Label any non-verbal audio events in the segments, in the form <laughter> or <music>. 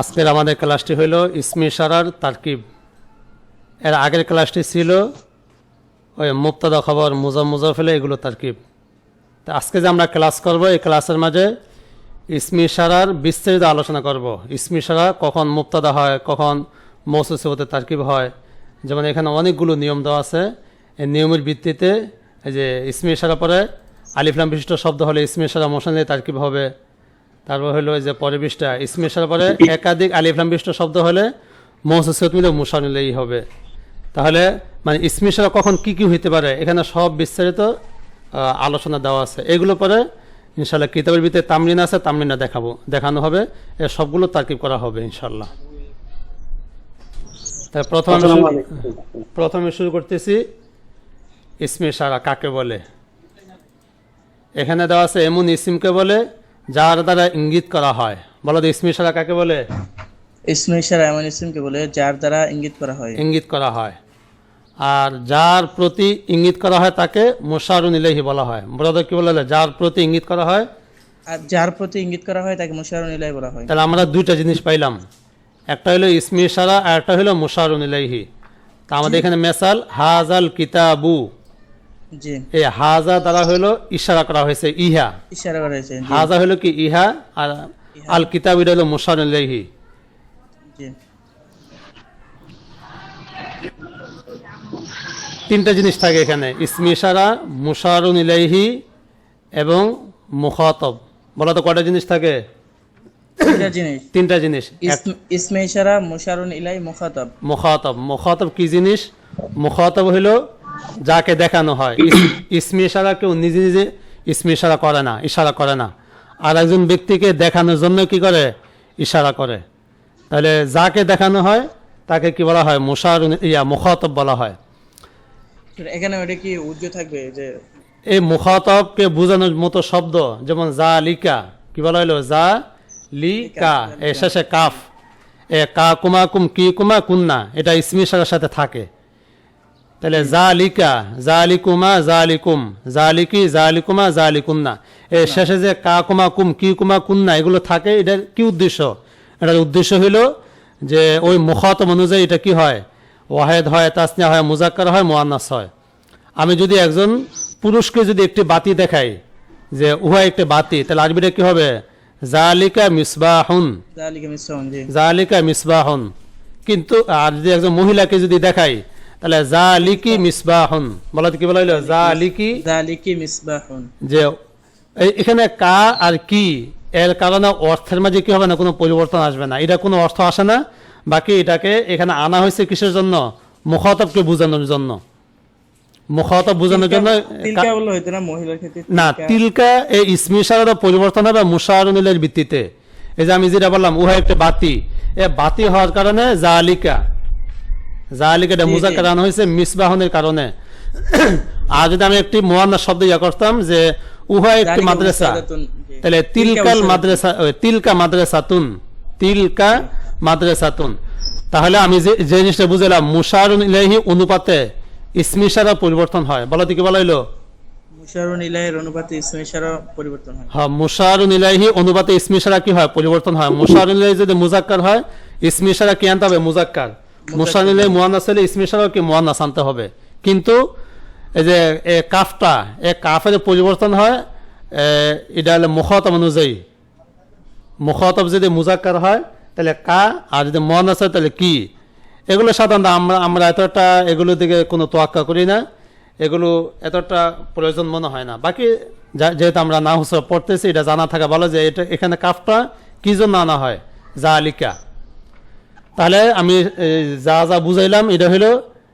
আজকের আমাদের ক্লাসটি হইল ইসমি সারার তারকিব। এর আগের ক্লাসটি ছিল ওই মুক্তাদা খবর মুজা মুজাফেলে, এগুলো তারকিব। তা আজকে যে আমরা ক্লাস করব, এই ক্লাসের মাঝে ইসমি সারার বিস্তারিত আলোচনা করব। ইসমি সারা কখন মুক্তাদা হয়, কখন মৌসুসিবতে তারকিব হয়। যেমন এখানে অনেকগুলো নিয়ম দেওয়া আছে। এই নিয়মের ভিত্তিতে এই যে ইসমি সারা পরে আলিফলাম বিশিষ্ট শব্দ হলে ইসমি সারা মোশনে তারকিব হবে। তারপর হলো যে পরে বিশটা ইসমি সারা পরে একাধিক আলিফলাম বিষ্ট শব্দ হলে মৌসুসিবত মিলে মুসা নিলেই হবে। তাহলে মানে ইসমি কখন কি কি হইতে পারে এখানে সব বিস্তারিত আলোচনা দেওয়া আছে। এগুলো পরে ইনশাল্লাহ কিতাবের ভিতরে তামলিন আছে তামলিনা দেখাবো দেখানো হবে এ সবগুলো তারকিব করা হবে ইনশাল্লাহ তাই প্রথমে প্রথমে শুরু করতেছি ইসমি সারা কাকে বলে? এখানে দেওয়া আছে এমন ইসিমকে বলে যার দ্বারা ইঙ্গিত করা হয়। বলো তো ইসমি সারা কাকে বলে? ইসমে ইশারা এমন ইসিমকে বলে যার দ্বারা ইঙ্গিত করা হয়। ইঙ্গিত করা হয়। আর যার প্রতি ইঙ্গিত করা হয় তাকে মোশারুন ইলাহি বলা হয়। বড়দের কি বলে? যার প্রতি ইঙ্গিত করা হয়? আর যার প্রতি ইঙ্গিত করা হয় তাকে মুশারুন ইলাই বলা হয়। তাহলে আমরা দুইটা জিনিস পাইলাম। একটা হলো ইসমি সারা আর একটা হলো মোশারুন ইলাহি তা আমাদের এখানে মেসাল হাজাল কিতাবু। এই হাজা দ্বারা হলো ইশারা করা হয়েছে ইহা। ইশারা করা হয়েছে হাজা হলো কি ইহা? আর আল কিতাব এটা হলো মোশারুন তিনটা জিনিস থাকে এখানে ইসমি ইশারা মুশারুন ইলাইহি এবং মুখাতব। বলা তো কয়টা জিনিস থাকে? তিনটা জিনিস। ইসমে ইশারা মুশারুন ইলাই মুখাতাব। মুখাতব। মুখাতব কি জিনিস? মুখাতব হইল যাকে দেখানো হয়। <coughs> ইস- ইসমি ইশারা কেউ নিজে নিজে ইসমি ইশারা করে না ইশারা করে না। আর একজন ব্যক্তিকে দেখানোর জন্য কি করে? ইশারা করে। তাহলে যাকে দেখানো হয় তাকে কি বলা হয়? মুশারুন ইয়া মুখাতব বলা হয়। এখানে ওটা কি উজ্জ থাকবে যে এই মুখাতবকে বোঝানোর মতো শব্দ যেমন যা লিকা কি বলা হলো? জা লি কা এ শেষে কাফ। এ কা কুমা কুম কি কুমা কুন্না এটা ইসমি সারার সাথে থাকে। তাহলে জা লিকা জা লিকুমা জা লিকুম জা লিকি জা লিকুমা জা এ শেষে যে কা কুমা কুম কি কুমা কুন্না এগুলো থাকে এটার কি উদ্দেশ্য? এটার উদ্দেশ্য হইল যে ওই মুখাতব অনুযায়ী এটা কি হয়? ওয়াহেদ হয় তাসনিয়া হয় মুজাক্কার হয় মোয়ান্নাস হয়। আমি যদি একজন পুরুষকে যদি একটি বাতি দেখাই যে উহা একটি বাতি তাহলে আরবিটা কি হবে? জালিকা মিসবাহুন। জালিকা জালিকা মিসবাহুন। কিন্তু আর যদি একজন মহিলাকে যদি দেখাই তাহলে জালিকি মিসবাহুন। বলা কি বলা হইল? জালিকি? জালিকি মিসবাহুন। যে এখানে কা আর কি এর কারণে অর্থের মাঝে কি হবে না কোনো পরিবর্তন আসবে না। এটা কোনো অর্থ আসে না বাকি এটাকে এখানে আনা হয়েছে কিসের জন্য? মুখাতবকে বোঝানোর জন্য। মুখাতব বোঝানোর জন্য না তিলকা। এই ইসমি সারার পরিবর্তন হবে মুশারুনিলের ভিত্তিতে। এই যে আমি যেটা বললাম উহা একটা বাতি। এ বাতি হওয়ার কারণে জালিকা। জালিকা এটা। মুজাক্কার আনা হয়েছে মিসবাহনের কারণে। <clears throat> আর যদি আমি একটি মোয়ান্না শব্দ ইয়া করতাম যে উহা একটি মাদ্রাসা। তাহলে তিলকাল মাদ্রাসা তিলকা মাদ্রাসাতুন তিলকা মাদ্রাসাতুন। তাহলে আমি যে যে জিনিসটা বুঝলাম মুশারুন ইলাহি অনুপাতে ইসমি সারা পরিবর্তন হয়। বলা কি বলা হইল মুশারুন অনুপাতে ইসমে পরিবর্তন হয়। হ্যাঁ মুশারুন ইলাহি অনুপাতে ইসমি সারা কি হয়? পরিবর্তন হয়। মুশারুন ইলাহি যদি মুজাক্কার হয় ইসমি সারা কি আনতে হবে? মুজাক্কার। মুশারুন ইলাহি মুয়ান্নাস হলে ইসমি সারাও কি মুয়ান্নাস আনতে হবে? কিন্তু এই যে এ কাফটা, এ কাফের পরিবর্তন হয় এটা হলে মুখাতব অনুযায়ী মুখাতব যদি মুজাক্কার হয়, তাহলে কা, আর যদি মুয়ান্নাস হয় তাহলে কি? এগুলো সাধারণত আমরা আমরা এতটা এগুলো দিকে কোনো তোয়াক্কা করি না। এগুলো এতটা প্রয়োজন মনে হয় না। বাকি যেহেতু আমরা না হুসব পড়তেছি, এটা জানা থাকা ভালো যে এটা এখানে কাফটা কি জন্য আনা হয়? যা আলিকা তাহলে আমি যা যা বুঝাইলাম, এটা হলো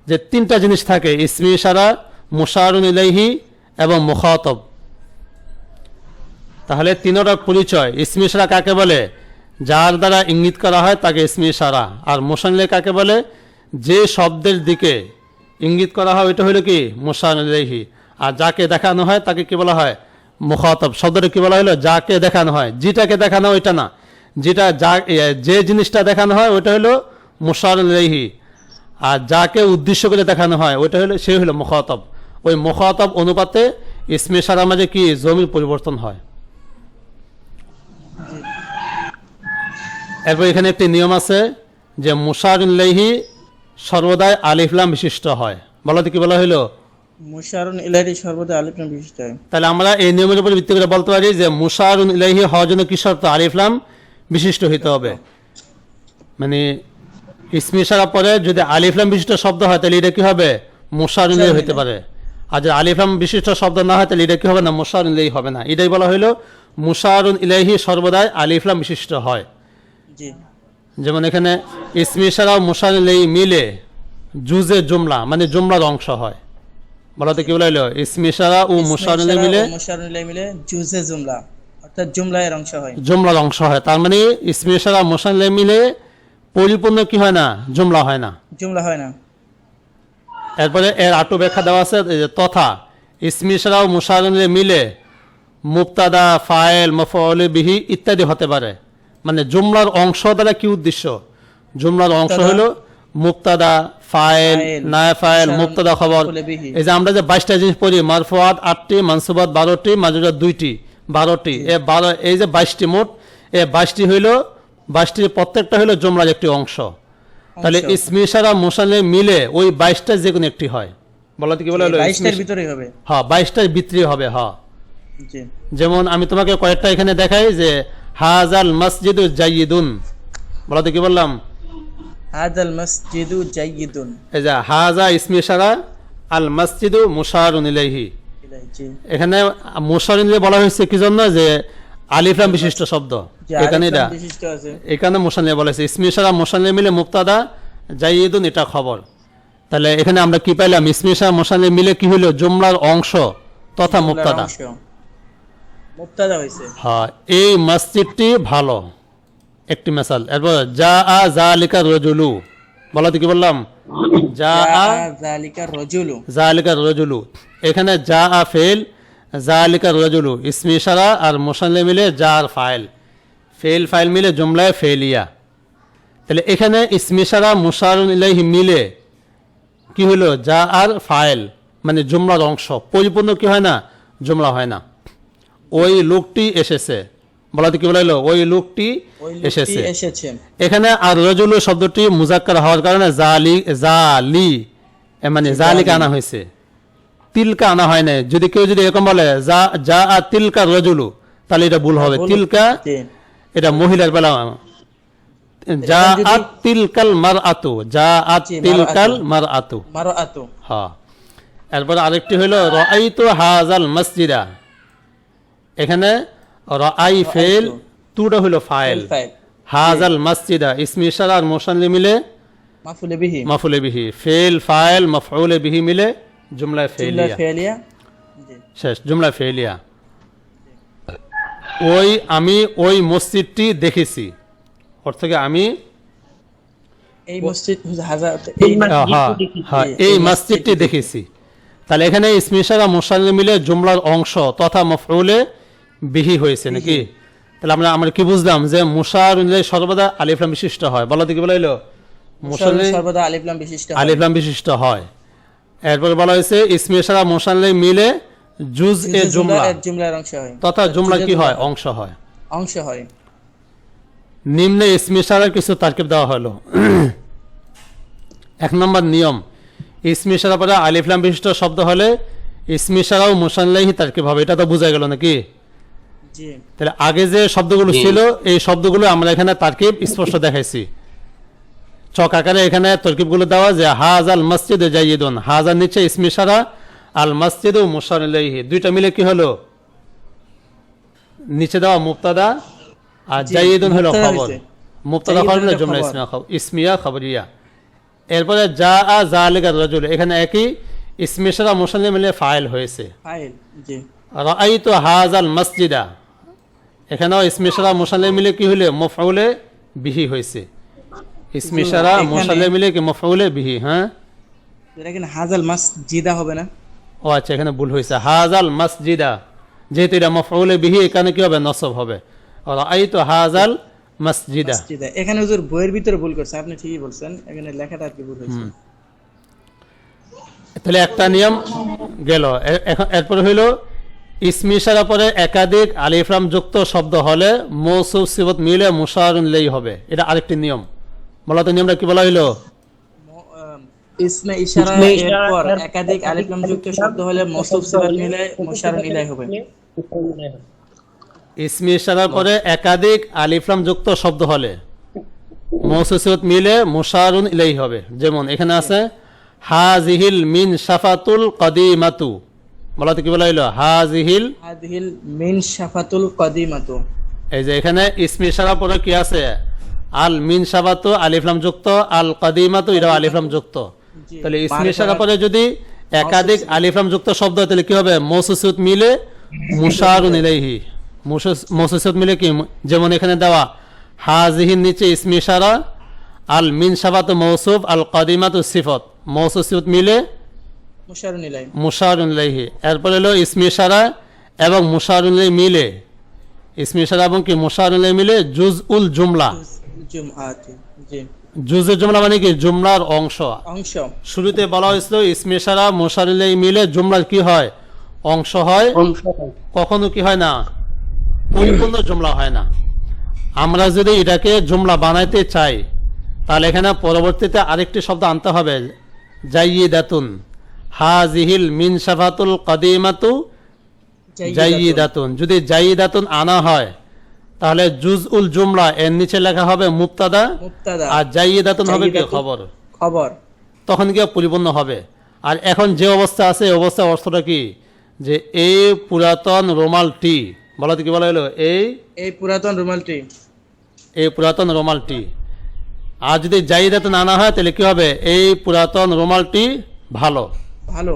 যে তিনটা জিনিস থাকে, ইসমি ইশারা, মুশারুন ইলাইহি এবং মুখাতব। তাহলে তিনোটা পরিচয়। ইসমি ইশারা কাকে বলে? যার দ্বারা ইঙ্গিত করা হয় তাকে ইসমি ইশারা। আর মোশানিলে কাকে বলে? যে শব্দের দিকে ইঙ্গিত করা হয়, ওইটা হলো কি? মোশানিলেহি আর যাকে দেখানো হয় তাকে কি বলা হয়? মুখাতব। শব্দটা কি বলা হলো? যাকে দেখানো হয়। যেটাকে দেখানো ওইটা না। যেটা যা যে জিনিসটা দেখানো হয় ওইটা হলো মোশানিলেহি আর যাকে উদ্দেশ্য করে দেখানো হয় ওইটা হলো সে হলো মুখাতব। ওই মুখাতব অনুপাতে ইসমে সারা মাঝে কি জমির পরিবর্তন হয়? এরপর এখানে একটি নিয়ম আছে যে মুসারুল্লাহি সর্বদাই আলিফলাম বিশিষ্ট হয়। বলো কি বলা হইল? মুশারুন ইলাহি সর্বদা আলিফলাম বিশিষ্ট হয়। তাহলে আমরা এই নিয়মের উপর ভিত্তি করে বলতে পারি যে মুসারুন ইলাহি হওয়ার জন্য কি শর্ত? আলিফলাম বিশিষ্ট হইতে হবে। মানে ইসমি সারা পরে যদি আলিফলাম বিশিষ্ট শব্দ হয় তাহলে এটা কি হবে? ইলাহি হইতে পারে। আর যদি আলিফলাম বিশিষ্ট শব্দ না হয় তাহলে এটা কি হবে না? ইলাহি হবে না। এটাই বলা হইল মুসারুন ইলাহি সর্বদাই আলিফলাম বিশিষ্ট হয়। যেমন এখানে ইসমি সারা ও মুসারুন ইলাহি মিলে জুজে জুমলা মানে জুমলার অংশ হয়। বলা তো কি বলা হইল? ইসমি সারা ও মুসারুন ইলাহি মিলে মিলে জুজে জুমলা। অর্থাৎ জুমলা অংশ হয়। জুমলার অংশ হয়। তার মানে মিলে পরিপূর্ণ কি হয় না? জুমলা হয় না। জুমলা হয় না। এরপরে এর আটু ব্যাখ্যা দেওয়া আছে তথা ও মিলে মুক্তাদা ফায়েল মফলে বিহি ইত্যাদি হতে পারে। মানে জুমলার অংশ দ্বারা কি উদ্দেশ্য? জুমলার অংশ হলো মুক্তাদা ফায়েল, নায় ফায়েল মুক্তাদা খবর। এই যে আমরা যে বাইশটা জিনিস পড়ি মারফুয়াত আটটি মানসুবাদ বারোটি মাজুরাত দুইটি। বারোটি। এ বারো এই যে বাইশটি মোট এ বাইশটি হইল বাইশটির প্রত্যেকটা হইল জুমলার একটি অংশ। তাহলে অংশ। ইসমি সারা মোসালে মিলে ওই বাইশটা যে কোনো একটি হয়। বলা কি বলা? হলো ইসমি- হবে। হ্যাঁ বাইশটার ভিতরে হবে হ্যাঁ। যেমন আমি তোমাকে কয়েকটা এখানে দেখাই যে হাজাল মসজিদু জাইদুন বলা তো কি বললাম? হাদাল মসজিদু জাইয়িদুন। এই যে হাজা ইসমি সারা আল মসজিদু মুশারুন ইলাইহি। এখানে ইলাইহি বলা হয়েছে কি জন্য? যে আলিফলাম বিশিষ্ট শব্দ। এখানে এটা। এখানে মোসানিয়া বলেছে ইসমি সারা মোসানিয়া মিলে মুক্তাদা জাইদুন এটা খবর। তাহলে এখানে আমরা কি পাইলাম? ইসমি সারা মোসানিয়া মিলে কি হইল? জুমলার অংশ তথা মুক্তাদা। হয়েছে। হ্যাঁ এই মসজিদটি ভালো। একটি মেসাল। এরপর যা আ যা লিকা রজুলু। বলা তো কি বললাম? যা আ জালিকা রজুলু। যা লিকা রজুলু। এখানে যা আ ফেল যা লিকা রজুলু ইসমি ইশারা আর মোসানলে মিলে যা আর ফাইল ফেল ফাইল মিলে জুমলায় ফেলিয়া তাহলে এখানে ইসমি ইশারা মুসারুন ইলাইহি মিলে কি হলো? যা আর ফাইল মানে জুমলার অংশ। পরিপূর্ণ কি হয় না? জুমলা হয় না। ওই লোকটি এসেছে। বলা তো কি বলাইলো ওই লোকটি ওই লোকটি এসেছে। এখানে আর রজুলু শব্দটি মুজাক্কার হওয়ার কারণে জালি জালি মানে জালিকা আনা হয়েছে। তিলকা আনা হয় না যদি কেউ যদি এরকম বলে যা যা আ তিলকা রজুলু তাহলে এটা ভুল হবে। তিলকা এটা মহিলার বেলা যা তিলকাল মার আতু যা আ জি, তিলকাল। মার আতু মারো আতু হ্যাঁ এরপর আরেকটি হইল হাজাল মসজিদা এখানে ফেল তুটা হইল ফাইল। ফাইল হাজাল মসজিদা ইসমি ইশারা আর মোশানলি মিলে মাফুলে বিহি। মাফুলে বিহি। ফেল ফাইল মফউলে বিহি মিলে জুমলা জুমলা ফেলিয়া শেষ জুমলা ফেলিয়া ওই আমি ওই মসজিদটি দেখেছি অর্থ কি আমি এই মসজিদ এই এই মসজিদটি দেখেছি। তাহলে এখানে ইসমিশারা মিলে জুমলার অংশ তথা মফউলে বিহি হয়েছে নাকি? তাহলে আমরা আমরা কি বুঝলাম যে মুসার অনুযায়ী সর্বদা আলিফলাম বিশিষ্ট হয়? বলো তো কি বলাইলো মুসাল্লি সর্বদা আলিফলাম বিশিষ্ট আলিফলাম বিশিষ্ট হয়। এরপর বলা হয়েছে ইসমে সারা মোশানলে মিলে জুজ এ জুমলা জুমলার অংশ হয়। তথা জুমলা কি হয়? অংশ হয়। অংশ হয়। নিম্নে ইসমে সারার কিছু তারকিব দেওয়া হলো। এক নম্বর নিয়ম। ইসমে সারা পরে আলিফলাম বিশিষ্ট শব্দ হলে ইসমে সারাও মোশানলেহি তারকিব হবে। এটা তো বোঝা গেল নাকি? তাহলে আগে যে শব্দগুলো ছিল এই শব্দগুলো আমরা এখানে তারকিব স্পষ্ট দেখাইছি। চক আকারে এখানে তরকিবগুলো দেওয়া যে হাজ আল মসজিদ জাইদুন হাজার নিচে ইসমি সারা আল মসজিদ ও মুসারহি দুইটা মিলে কি হলো? নিচে দেওয়া মুক্তাদা আর জাইদুন হলো খবর। মুক্তাদা খবর হলো জুমলা ইসমিয়া খবর ইসমিয়া খবরিয়া। এরপরে যা আ যা আলিকা রজুল এখানে একই মুসাল্লি মিলে ফাইল হয়েছে। জি। রাআইতু হাজাল মসজিদা। এখানেও ইসমিশারা মোসালে মিলে কি হইলে? মফউলে বিহি হয়েছে মিলে কি মফউলে বিহি হ্যাঁ? হাজাল মাস জিদা হবে না? ও আচ্ছা এখানে ভুল হয়েছে হাজাল মসজিদা যেহেতু এটা মফউলে বিহি এখানে কি হবে? নসব হবে। রাআইতু হাজাল মসজিদা। এখানে হুজুর বইয়ের ভিতরে ভুল করছে আপনি ঠিকই বলছেন। এখানে লেখাটা আর কি ভুল হয়েছে? তাহলে একটা নিয়ম গেল। এরপরে হইল ইসমি ইশারা পরে একাধিক আলিফলাম যুক্ত শব্দ হলে মৌসুফ সিবত মিলে মুশারুন লেই হবে। এটা আরেকটি নিয়ম। বলা তো নিয়মটা কি বলা হইল? ইসমে ইশারা একাধিক আলিফলাম যুক্ত শব্দ হলে মৌসুফ সিফাত মিলে মুশারুন ইলাই হবে। ইসমি ইশারার পরে একাধিক আলিফলাম যুক্ত শব্দ হলে মৌসুসিবত মিলে মুশারুন ইলাই হবে। যেমন এখানে আছে হাজিহিল মিন শাফাতুল কদিমাতু। বলা তো কি বলা হইল? হাজিহিল হাদিহিল মিন শাফাতুল কদিমাতু। এই যে এখানে ইসমি ইশারা পরে কি আছে? আল মিন শাফাতু আলিফলাম যুক্ত আল কদিমাতু এটাও আলিফলাম যুক্ত। তাহলে ইসমি মারে পরে যদি একাধিক আলিফলাম যুক্ত শব্দ হয় তাহলে কি হবে? মৌসুসিবত মিলে মুশারুন ইলাইহি। মৌসুসিবত মিলে কি? যেমন এখানে দেওয়া হাজিহির নিচে ইসমি ইশারা আল মিন শাফাতু মৌসুফ আল কদিমাতু সিফত। মৌসুসিবত মিলে ইলাইহি। এরপরে হলো ইসমি ইশারা এবং মুশারুন মিলে। ইসমি ইশারা এবং কি? মুশারুন মিলে জুজ উল জুমলা জুমআতি জি। জুজের জুমলা মানে কি? জুমলার অংশ। অংশ। শুরুতে বলা হয়েছিল ইসমি ইশারা মিলে জুমলার কি হয়? অংশ হয়। কখনো কি হয় না? পরিপূর্ণ জুমলা হয় না। আমরা যদি এটাকে জুমলা বানাইতে চাই তাহলে এখানে পরবর্তীতে আরেকটি শব্দ আনতে হবে। জাইয়িদাতুন। হাজিহিল মিন শাফাতুল কদিমাতু জাইয়িদাতুন। যদি জাইয়িদাতুন আনা হয় তাহলে জুজ উল জুমলা এর নিচে লেখা হবে মুক্তাদা আর জাইয়িদাতুন হবে কি? খবর। খবর। তখন গিয়ে পরিপূর্ণ হবে? আর এখন যে অবস্থা আছে এই অবস্থা অর্থটা কি? যে এই পুরাতন রোমালটি বলা তো কি বলা হলো? এই এই পুরাতন রুমালটি এই পুরাতন রোমালটি আর যদি জাইদাতে আনা হয় তাহলে কি হবে? এই পুরাতন রোমালটি ভালো। ভালো।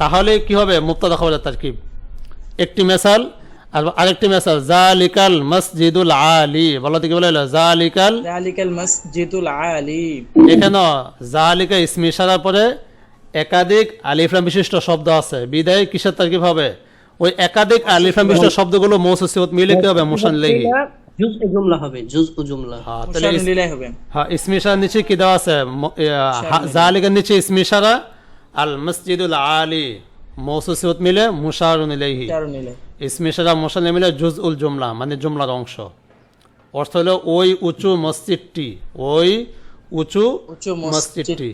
তাহলে কি হবে? মুক্তাদা খবরের তারকিব। একটি মেসাল আর আরেকটি মেসাল জালিকাল মসজিদুল আলী বলা কি বলা জালিকাল জালিকাল মসজিদুল আলী। এখানে জালিকা ইসমি ইশারার পরে একাধিক আলিফলাম বিশিষ্ট শব্দ আছে। বিদায় কিসের তারকিব হবে? ওই একাধিক আলিফলাম বিশিষ্ট শব্দগুলো মৌসুসিবত মিলে কি হবে? মোশন লেগি হ্যাঁ হ্যাঁ নিচে কি দেওয়া আছে? জালিকার নিচে ইসমি ইশারা। আল মসজিদুল আলী মৌসুসিবত মিলে ইলাইহি। ইলাই ইসমি ইশারা মোশন মিলে জুজ উল জুমলা মানে জুমলার অংশ। অর্থ হলো ওই উঁচু মসজিদটি ওই উঁচু উঁচু মসজিদটি।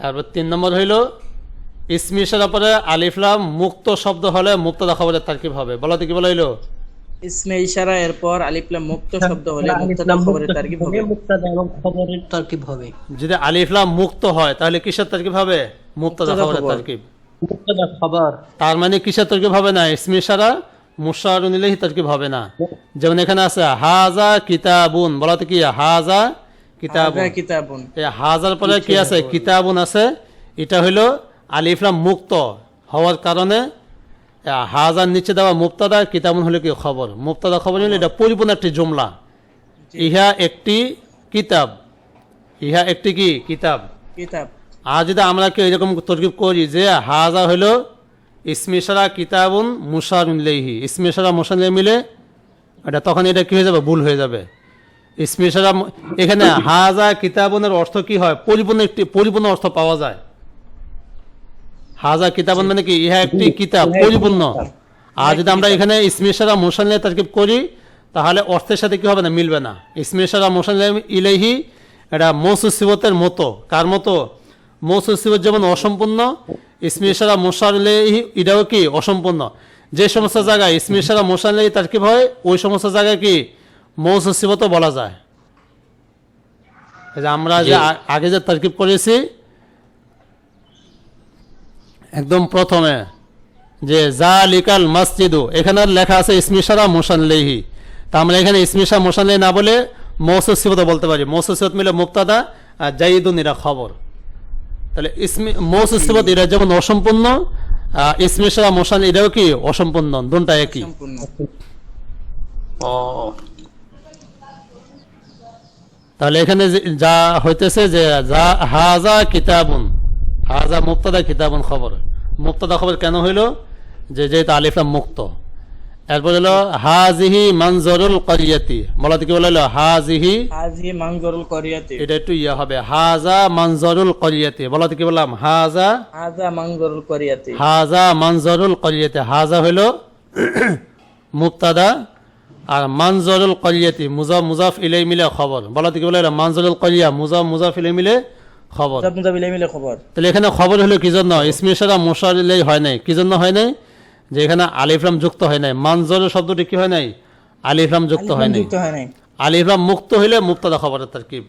তারপর তিন নম্বর হইল ইসমি ইশারা পরে আলিফলাম মুক্ত শব্দ হলে মুক্তদা খবরের তারকিব হবে। বলা তো কি বলা হইল? ইসমে ইশারা এরপর আলিফলাম মুক্ত শব্দ হলে মুক্তাদা খবরের তারকিব হবে। মুক্তাদা এবং খবরের তারকিব হবে। যদি আলিফলাম মুক্ত হয় তাহলে কিসের তারকিব হবে? মুক্তদা খবরের খবর। তারকিব। তার মানে কিসের তারকিব হবে না? ইসমি ইশারা মুশারুন ইলাইহি তারকিব হবে না। যেমন এখানে আছে হাজা কিতাবুন বলা তো কি? হাজা কিতাবুন কিতাবুন হাজার পরে কি আছে? কিতাবুন। আছে। এটা হইল আলিফলাম মুক্ত হওয়ার কারণে হাজার নিচে দেওয়া মুক্তাদা কিতাবুন হলো কি? খবর। মুক্তাদা খবর হলো এটা পরিপূর্ণ একটি জুমলা। ইহা একটি কিতাব। ইহা একটি কি? কিতাব। কিতাব। আর যদি আমরা কি এরকম তরকিব করি যে হাজা হইল ইসমিশারা কিতাবুন মুশারুন লেহি ইসমিশারা মুশার মিলে এটা তখন এটা কি হয়ে যাবে? ভুল হয়ে যাবে। ইসমিশারা এখানে হাজা কিতাবনের অর্থ কি হয়? পরিপূর্ণ একটি পরিপূর্ণ অর্থ পাওয়া যায়। হাজা কিতাবন মানে কি? ইহা একটি কিতাব, পরিপূর্ণ। আর যদি আমরা এখানে ইসমিশারা মোশান তারকিব করি, তাহলে অর্থের সাথে কি হবে না? মিলবে না। ইসমিশারা মোশান ইলেহি এটা মৌসুসিবতের মতো। কার মতো? মৌসুসিবত যেমন অসম্পূর্ণ ইসমিশারা মোশার ইলেহি এটাও কি অসম্পূর্ণ? যে সমস্ত জায়গায় ইসমিশারা মোশান ইলেহি তারকিব হয় ওই সমস্ত জায়গায় কি মৌসুসিবতও বলা যায়? আমরা যে আগে যে তারকিব করেছি একদম প্রথমে যে জালিকাল মসজিদু এখানে লেখা আছে ইসমিশারা মোশানলেহি তা আমরা এখানে ইসমিশা মোশানলেহি না বলে মৌসুসিবত বলতে পারি। মৌসুসিবত মিলে মুক্তাদা আর জাইদুন এরা খবর। তাহলে ইসমি মৌসুসিবত এরা যেমন অসম্পূর্ণ আহ, ইসমিশারা মোশান এটাও কি অসম্পূর্ণ? দুনটা একই? ও। তাহলে এখানে যে- যা হইতেছে যে যা হাজা কিতাবুন হাজা মুক্তাদা কিতাবুন খবর। মুক্তাদা খবর কেন হইল? যে যেহেতু আলিফলাম মুক্ত। এরপর হলো হাজিহি মানজরুল করিয়াতি। বলাতে কি বলা হলো? হাজিহি হাজি মাংজরুল করিয়াতি। এটা একটু ইয়ে হবে। হাজা মানজরুল করিয়াতি। বলাতে কি বললাম? হাজা হাজা মাংজরুল করিয়াতি। হাজা মানজরুল করিয়াতি। হাজা হইল মুক্তাদা আর মানজরুল করিয়াতি। মুজাফ মুজাফ ইলাই মিলে খবর। বলাতে কি বলে মানজরুল করিয়া মুজাফ মুজাফ ইলাই মিলে খবর। মুজাব ইলাই মিলে খবর। তাহলে এখানে খবর হলো কি জন্য? ইসমি সারা মুসার ইলাই হয় নাই। কি জন্য হয় নাই? যে এখানে আলিফলাম যুক্ত হয় নাই। মানজর শব্দটি কি হয় নাই? আলিফলাম যুক্ত হয় নাই। আলিফলাম মুক্ত হইলে মুক্তাদা খবরের তারকিব।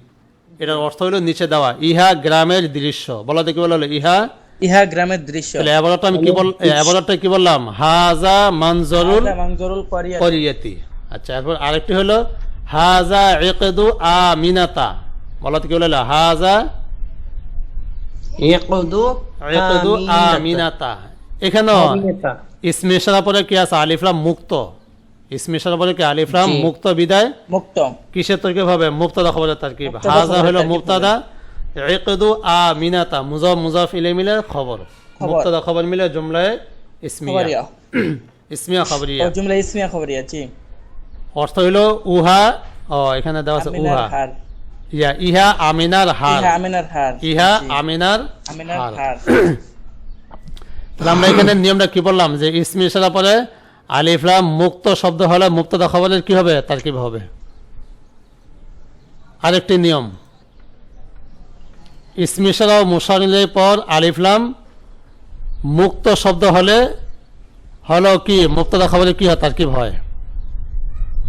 এটার অর্থ হইল নিচে দেওয়া। ইহা গ্রামের দৃশ্য। বলা দেখি বলা হলো? ইহা ইহা গ্রামের দৃশ্য। তাহলে এবারটা আমি কি বল এবারটা কি বললাম? হাজা মানজরুল হাজা মাংজরুল করিয়াতি আচ্ছা এরপর আরেকটি হলো হাজা ইকদু আমিনাতা। বলা থেকে বলে হাজা ইয়াকুদু ইকদু আমিনাতা। আমিনাতা। এখানেও আমিনাতা। ইসমে পরে কি আছে? আলিফলাম মুক্ত। ইসমে ইশারা পরে কি? আলিফলাম মুক্ত বিদায়? মুক্ত। কিসের তরকিব হবে? মুক্তাদা খবরের তারকিব। হাজা হলো মুক্তাদা। ইকদু আমিনাতা। মুজাফ মুজাফ ইলে মিলে খবর। মুক্তাদা খবর মিলে জুমলায় ইসমিয়া। ইসমিয়া খবরিয়া। জুমলা ইসমিয়া খবরিয়া জি। অর্থ হইল উহা। ও এখানে দেওয়া আছে উহা। ইয়া ইহা আমিনার হার। ইহা আমিনার হার। ইহা আমিনার হার। <clears throat> তাহলে আমরা এখানে নিয়মটা কি বললাম? যে ইসমি ইশারা পরে আলিফলাম মুক্ত শব্দ হলে মুক্তদা খবরের কি হবে? তার কি হবে। আরেকটি নিয়ম। ইসমি ইশারা ও মুসারিলের পর আলিফলাম মুক্ত শব্দ হলে, হলো কি? মুক্তদা খবরে কি হয়? তার কি হয়।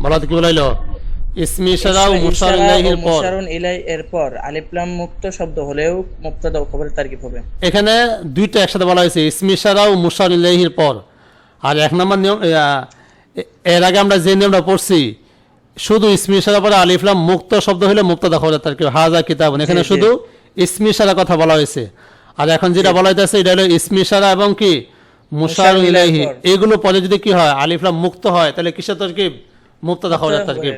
বলা কি বলাইলো? ইসমি ও মুসারিলের পর। মুশারুন ইলাই এর পর। আলিফ লাম মুক্ত শব্দ হলেও মুক্তাদা ও খবরের তারকিব হবে। এখানে দুইটা একসাথে বলা হয়েছে ইসমিশারা ও মুসারিল্লাহির পর। আর এক নম্বর নিয়ম এর আগে আমরা যে নিয়মটা পড়ছি শুধু ইসমিশারা পরে আলিফলাম মুক্ত শব্দ হলে মুক্ত দেখা হলে তার কি হাজা কিতাব এখানে। শুধু ইসমিশারা কথা বলা হয়েছে। আর এখন যেটা বলা হইতেছে এটা হলো ইসমিশারা এবং কি? মুশার পর। এগুলো পরে যদি কি হয় আলিফলাম মুক্ত হয় তাহলে কিসের তরকিব? মুক্ত দেখা হলে তারকিব।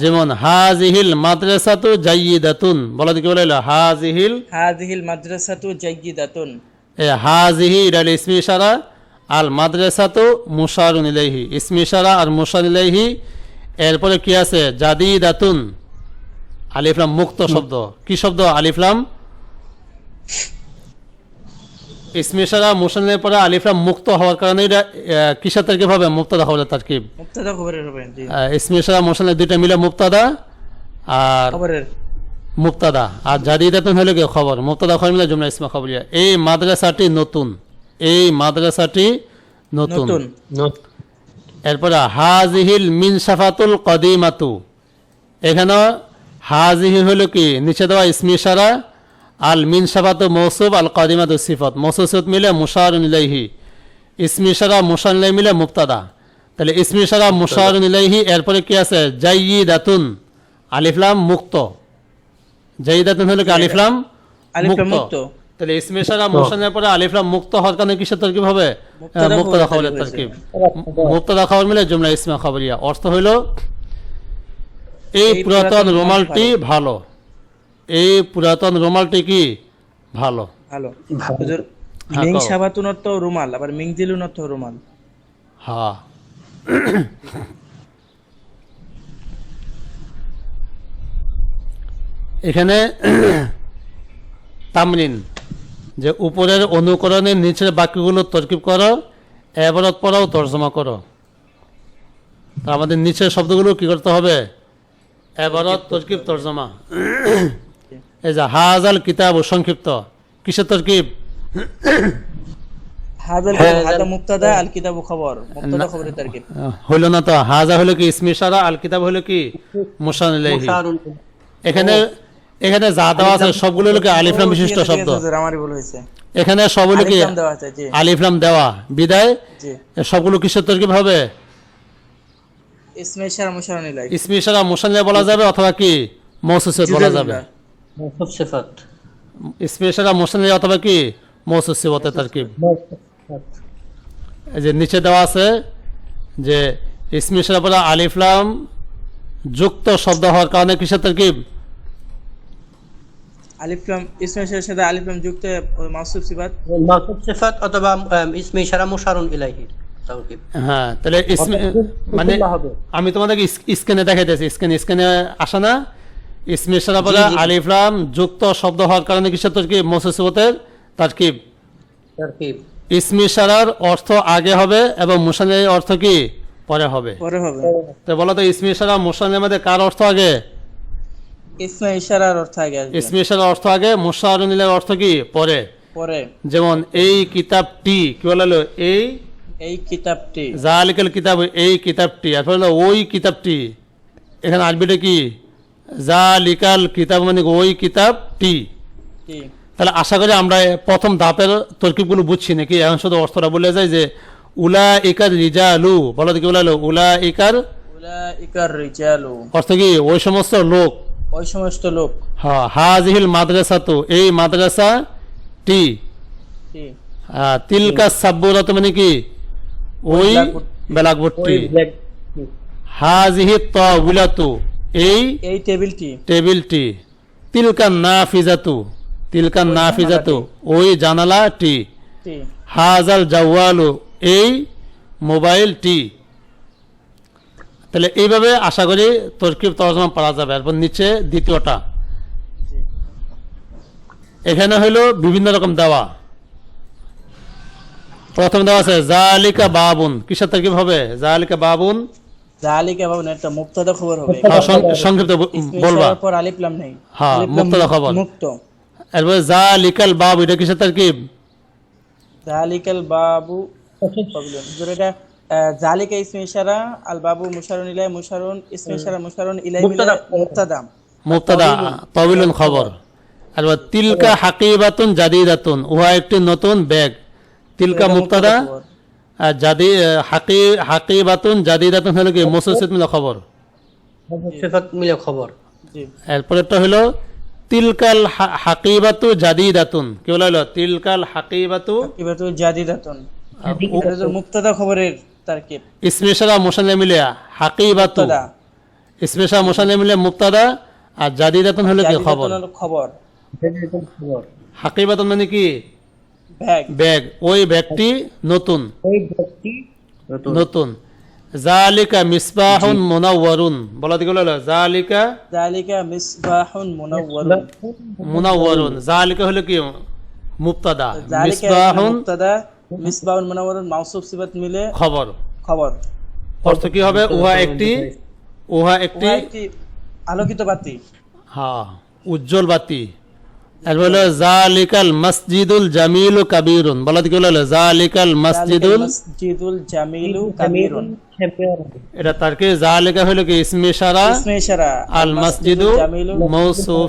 যেমন হাজিহিল মাদ্রাসাতু জাইয়িদাতুন। বলা দেখি বলে হাজিহিল হাযিহিল মাদ্রাসাতু জাইয়িদাতুন। এ হাজিহি হলো ইসমি ইশারা আল মাদ্রাসাতু মুশারুন ইলাইহি। ইসমি ইশারা আর মুশার ইলাইহি এরপরে কি আছে? জাদিদাতুন। আলিফলাম মুক্ত শব্দ। কি শব্দ? আলিফলাম ইসমি ইশারা মুশানের পরে আলিফলাম মুক্ত হওয়ার কারণে এটা কিসের তারকিব হবে মুক্তাদা হবে তারকিব মুক্তাদা খবরের হবে জি। ইসমি দুইটা মিলে মুক্তাদা আর খবরের মুক্তাদা। আর জাদিদাতুন হলো কি? খবর। মুক্তাদা খবর মিলে জুমলা ইসমা খবরিয়া এই মাদ্রাসাটি নতুন। এই মাদ্রাসাটি নতুন। নতুন। নত- এরপরে হাজিহিল মিনসাফাতুল কদিমাতু। এখানে হাজিহি হলো কি? নিচে দেওয়া ইসমি আল মিনসাফাতু মৌসুব আল কদিমাতু সিফত। মৌসুসিত মিলে মুশার ইলাইহি। ইসমি ইশারা মুশার ইলাইহি মিলে মুক্তাদা তাহলে ইসমি ইশারা মুশার ইলাইহি এরপরে কি আছে? জাইয়িদাতুন। আলিফলাম মুক্ত। জাইয়িদাতুন হলো কি? আলিফলাম মুক্ত। তাহলে ইসমি ইশারা মুশানের পরে আলিফলাম মুক্ত হওয়ার কারণে কিসের তরকিব হবে? মুক্তাদা খবরের তরকিব। মুক্তাদা খবর মিলে জুমলা ইসমা খবরিয়া। অর্থ হইল এই পুরাতন রুমালটি ভালো। এই পুরাতন রুমালটি কি? ভালো। ভালো। হুজুর হ্যাঁ, মিং কও। সাবাতুন রুমাল আবার মিংজিলুন অর্থ রুমাল। হ্যাঁ। এখানে তামরিন যে উপরের অনুকরণের নিচের বাক্যগুলো তরকিব করো এবারত পড়াও তর্জমা করো। আমাদের নিচের শব্দগুলো কি করতে হবে? এবারত তরকিব তর্জমা। এই যে হাজাল কিতাব ও সংক্ষিপ্ত। কিসের তরকিব? না তো হাজা হলো কি আল কিতাব হলো কি মুসান এখানে এখানে যা দেওয়া আছে সবগুলো হলো কি আলিফলাম বিশিষ্ট শব্দ? হুজুর, আমারই ভুল হয়েছে। এখানে সব কি আলিফলাম দেওয়া বিদায়? সবগুলো কিসের তরকিব হবে? ইসমে ইশারা মুশারুন ইলাই ইসমি সারা মুসান বলা যাবে অথবা কি? মৌসুসিয়ত বলা যাবে। মৌসুফ সিফাত। ইসমি সারা মুসান অথবা কি? মৌসুসিবতে তরকিব। এই যে নিচে দেওয়া আছে যে ইসমি সারা বলা আলিফলাম যুক্ত শব্দ হওয়ার কারণে কিসের তরকিব? আলিফলাম ইসমে সাথে আলিফলাম যুক্ত মাসুব সিফাত। মাসুদ সিফাত অথবা আম, ইসমে ইশারা মুশারুন ইলাইহি হ্যাঁ তাহলে ইসমে মানে আমি তোমাদেরকে স্ক্রিনে দেখাইতেছি স্ক্রিন স্ক্রিনে আসে না। ইসমে পরে। আলিফলাম যুক্ত শব্দ হওয়ার কারণে কিসের তরকিব? মোসেসবতের তারকিব। তারকিব। ইসমি সারার অর্থ আগে হবে এবং মুসানের অর্থ কি? পরে হবে। পরে হবে। তো বলো তো ইসমি সারা মুসানের মধ্যে কার অর্থ আগে? ইসমে ইশারার অর্থ আগে আসবে। ইসমি অর্থ আগে মুসারুনিলের অর্থ কি? পরে। পরে। যেমন এই কিতাবটি কি বলালো এই এই কিতাবটি। জালিকাল কিতাব এই কিতাবটি। আর ওই কিতাবটি। এখানে আরবিটা কি? জালিকাল কিতাব মানে ওই কিতাবটি টি। তাহলে আশা করি আমরা প্রথম ধাপের তরকিবগুলো বুঝছি নাকি? এখন শুধু অর্থটা বলে যায় যে উলা ইকার রিজালু বলো দেখি বলালো উলা ইকার অর্থ কি? ওই সমস্ত লোক। ওই সমস্ত লোক। হ্যাঁ হাজিহিল মাদ্রাসা তো এই মাদ্রাসা টি। তিলকা সাব্বুরাত মানে কি? ওই বেলাকবুটটি হাজিহি তাবিলাতু এই এই টেবিলটি। টেবিলটি। তিলকা নাফিজাতু। তিলকা নাফিজাতু। ওই জানালাটি। টি। হাজাল জাওয়ালু। এই মোবাইলটি। তাহলে এইভাবে আশা করি তরকিব তর্জমা পড়া যাবে। এরপর নিচে দ্বিতীয়টা। এখানে হইল বিভিন্ন রকম দেওয়া। প্রথম দেওয়া আছে জালিকা বাবুন। কিসের তরকিব হবে? জালিকা বাবুন জালিকা বাবুন একটা মুক্তাদা খবর হবে। হ্যাঁ, সংক্ষিপ্ত বলবা। পর আলিফ লাম নেই। হ্যাঁ, খবর। মুক্ত। এরপরে জালিকাল বাবু এটা কিসের তরকিব? জালিকাল বাবু এটা জালিকা ইসমে ইশারা আল বাবু মুশারুন ইলাই মুশারুন ইসমে ইশারা মুশারুন ইলাই মিলে মুক্তাদা। মুক্তাদা। মুক্তাদা তবিলুন খবর। আর তিলকা হাকিবাতুন জাদিদাতুন উহা একটি নতুন ব্যাগ তিলকা এটা মুক্তাদা জাদি হাকি হাকিবাতুন জাদিদাতুন হলো কি? মুসলসিদ মিলা খবর। মাসুদ সিফাত মিলে খবর। জি। এরপরেরটা হলো তিলকাল হাকিবাতু জাদিদাতুন। কি বলা হলো? তিলকাল হাকিবাতু এবার তো জাদিদাতুন। আহ, উ- এটা তো মুক্তাদা খবরের তারকিব। ইসমেশারা মোশানে মিলে হাকিবাতু। ইসমেশা মোশানে মিলে মুক্তাদা আর জাদিদাতুন হলো কি? খবর। খবর। হাকিবাতুন মানে কি? ব্যাগ। ওই ব্যাগটি নতুন। ওই ব্যক্তি নতুন। জালিকা মিসবাহুন মুনাওয়ারুন। বলা দিকে হলো জালিকা জালিকা মিসবাহুন মুনাওয়ারুন। মুনাওয়ারুন। জালিকা হলো কি? মুবতাদা। মিসবাহুন মিসবাহুন মুনাওয়ারুন মাউসুফ সিফাত মিলে খবর। খবর। অর্থ কি হবে? উহা একটি উহা একটি উহা একটি আলোকিত বাতি। হ্যাঁ উজ্জ্বল বাতি। হলো জালিকাল মসজিদুল জামিলু কাবিরুন। বলা দিকে হলো জালিকাল মসজিদুল মসজিদুল জামিলু কাবিরুন। এটা তার কি? জালিকা হলো কি? ইসমে সারা ইসমে ইশারা। আল মসজিদু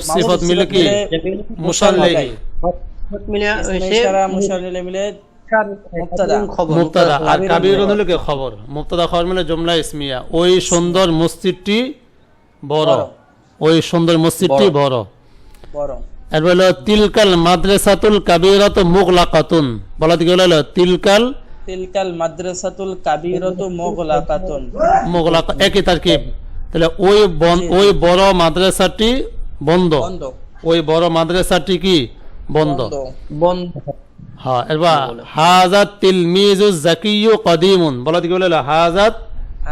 সিফত মিলে কি? মুসাল্লিহি মিলে ইশারা মিলে আর কাবিরুন। হলো কি? খবর। মুক্তাদা খবর মিলে জুমলা ইসমিয়া। ওই সুন্দর মসজিদটি বড়। বড়। ওই সুন্দর মসজিদটি বড়। বড়। এরপর হলো তিলকাল মাদ্রাসাতুল কাবিরাত মুগলাকাতুন। বলা দিকে হলো তিলকাল তিলকাল মাদ্রাসাতুল কাবিরাতু মুগলাকাতুন। মুগলাক একই তারকিব। তাহলে ওই ওই বড় মাদ্রাসাটি বন্ধ। বন্ধ। ওই বড় মাদ্রাসাটি কি? বন্ধ। বন্ধ। হ্যাঁ এবার হাজাত তিলমিজু জাকিয়ু কদিমুন। বলা দিকে হলো হাজাত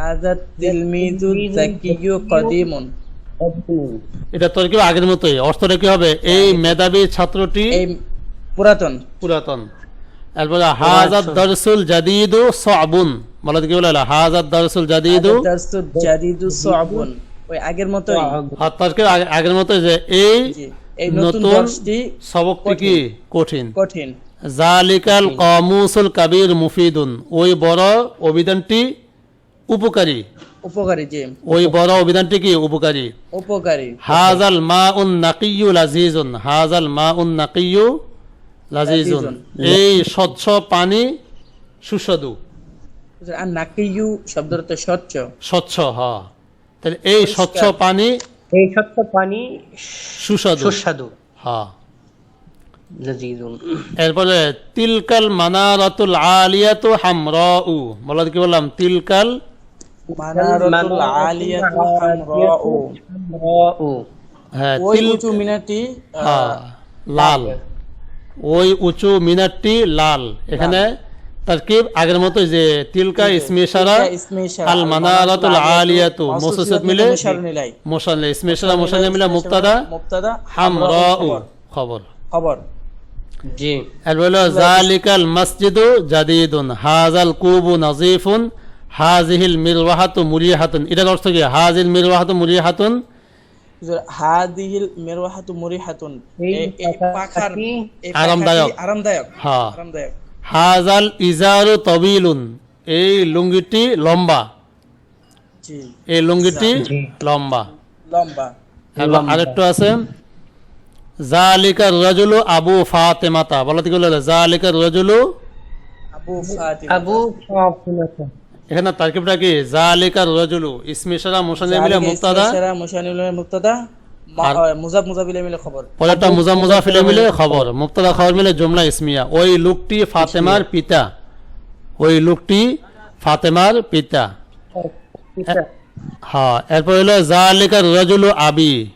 আজাদ তিলমিজুল জাকিয়ু কদিমুন। এটা তোর কি আগের মতোই? অর্থটা কি হবে? এই মেধাবী ছাত্রটি পুরাতন। পুরাতন। এরপরে দরসুল জাদিদু সাবুন বলা কি বলে দরসুল জাদিদু জাদিদু সাবুন ওই আগের মতোই। আগের মতো যে এই নতুন নতুন সবকটি কি কঠিন। কঠিন? জালিকাল কামুসুল কাবির মুফিদুন। ওই বড় অভিধানটি উপকারী। উপকারী জি। ওই বড় অভিধানটি কি? উপকারী। উপকারী। হাজাল মা উন নাকিয়ু লাজিজুন হাজাল মা উন নাকিয়ু লাজিজুন। এই স্বচ্ছ পানি সুস্বাদু। আর নাকিয়ু শব্দটা তো স্বচ্ছ। স্বচ্ছ হ। তাহলে এই স্বচ্ছ পানি এই সত্য পানি সুস্বাদু। সুস্বাদু। হা। লাজিজুন এরপরে তিলকাল মানারাতুল আলিয়াতু হামরাউ। বলা কি বললাম? তিলকাল লাল ওই উঁচু মিনারটি লাল এখানে তারকিব আগের মতো যে তিলকা ইসমে ইশারা তিলকা আল মানারাতুল আলিয়াতু মুসাসসাত মিলে মুশারুন ইলাই। মুসাল্লি ইসমে ইশারা মুসাল্লি মিলে মুবতাদা মুবতাদা হামরাউ খবর। খবর খবর জি আর বলো জালিকাল মসজিদু জাদিদুন হাজাল কুবু নাজিফুন হাজিহিল মিরওয়াহাতু মুরিয়াহাতুন এটার অর্থ কি? হাজিল মিরওয়াহাতু মুরিয়াহাতুন হুজুর, হাদিহিল মিরওয়াহাতু মুরিহাতুন। পাখার আরামদায়ক। আরামদায়ক। হ্যাঁ আরামদায়ক। হাজাল ইজারু তবিলুন। এই লুঙ্গিটি লম্বা। জি। এই লুঙ্গিটি লম্বা। লম্বা। আরেকটু আছে। জালিকার রজুলু আবু ফাতেমাতা। বলো কি বলে? জালিকার রজুলু আবু ফাতিমা আবু ফাতিমাতা। এখানে তারকিবটা কি? জালিকার রজুলু ইসমি সারা মুসানি মিলে মুক্তাদা? ইসমিশারা মুশানিল মুক্তাদা? মা- মুজাব মিলে খবর। পরেরটা মিলে মুক্তাদা খবর মিলে জুমলা ইসমিয়া। ওই লোকটি ফাতেমার পিতা। ওই লোকটি ফাতেমার পিতা। হ্যাঁ এরপর হলো রজুলু আবি।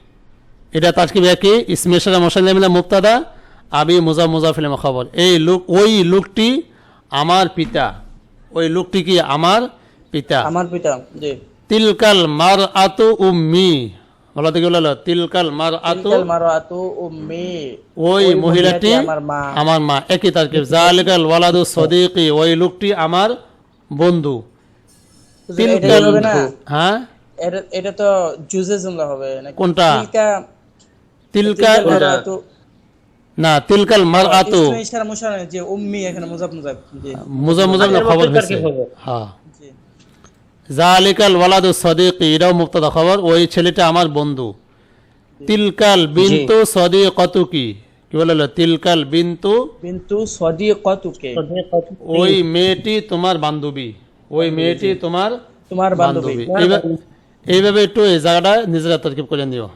এটা তারকিব একই ইসমে সারা মিলে মুক্তাদা আবি মুজা মুজা ফিলে খবর। এই লোক ওই লোকটি আমার পিতা। ওই লোকটি কি আমার পিতা? আমার পিতা জি। তিলকাল মার আতু উম্মি। বলা বলল তিলকাল মার আতু তিলকাল মারাতু উম্মি। ওই মহিলাটি আমার মা। একই জালিকাল ওয়ালাদু সদিকি। ওই লোকটি আমার বন্ধু। তিলকাল না? হ্যাঁ? এটা তো জুজে জুমলা হবে। কোনটা? তিলকা মারাতু না তিলকাল মার আতু ইসমে ইশারা মুশারুন যে উম্মি এখানে মুজাব মুজাব জি। মুজা মুজা না খবর হয়েছে। হ্যাঁ। জালিকাল ওয়ালাদু সদিকি এটাও মুক্তাদা খবর। ওই ছেলেটা আমার বন্ধু। তিলকাল বিন্তু সদিকতুকি। কি বলল তিলকাল বিন্তু বিন্তু সদিকাতুকে। ওই মেয়েটি তোমার বান্ধবী। ওই মেয়েটি তোমার তোমার বান্ধবী। এইভাবে একটু এই জায়গাটা নিজেরা তরকিব করে নিও।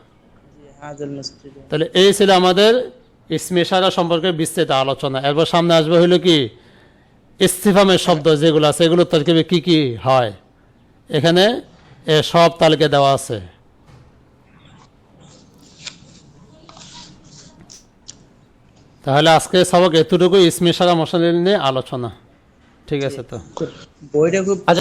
তাহলে এই ছিল আমাদের ইসমেশারা সম্পর্কে বিস্তৃত আলোচনা। এরপর সামনে আসবে হইল কি ইস্তিফামের শব্দ যেগুলো আছে এগুলো তরকিবে কি কি হয়? এখানে এ সব তালিকা দেওয়া আছে। তাহলে আজকে সবক এতটুকু ইসমেশারা মশালিন নিয়ে আলোচনা। ঠিক আছে তো? বইটা খুব আচ্ছা